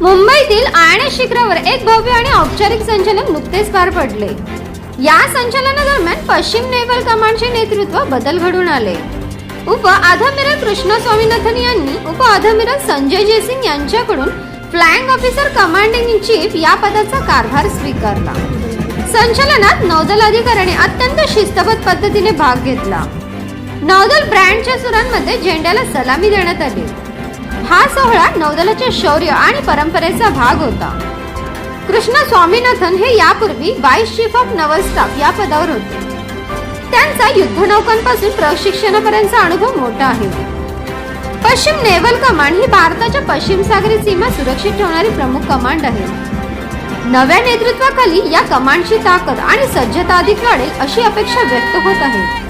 मुंबईतील आयने शिखरावर एक भव्य आणि औपचारिक संचलन नुकतेच पार पडले. या संचलनादरम्यान पश्चिम नेव्हल कमांडचे नेतृत्व बदल घडून आले. उप अधमिरल कृष्ण स्वामीनाथन यांनी उप अधमिरल संजय जयसिंग यांच्याकडून flag officer commanding in chief या पदाचा कारभार स्वीकारला. संचलनात नौदल अधिकाऱ्याने अत्यंत शिस्तबद्ध पद्धतीने भाग घेतला. नौदल ब्रँडच्या सुरांमध्ये झेंड्याला सलामी देण्यात आली. हा सोहळा नौदलाच्या शौर्य आणि परंपरेचा भाग होता. कृष्ण स्वामीनाथन हे यापूर्वी vice chief of naval staff या पदावर होते. त्यांचा युद्धनौकांपासून प्रशिक्षणापर्यंतचा अनुभव मोठा आहे. पश्चिम नेव्हल कमांड ही भारताच्या पश्चिम सागरी सीमा सुरक्षित ठेवणारी प्रमुख कमांड आहे. नव्या नेतृत्वाखाली या कमांडची ताकद आणि सज्जता अधिक वाढेल अशी अपेक्षा व्यक्त होत आहे.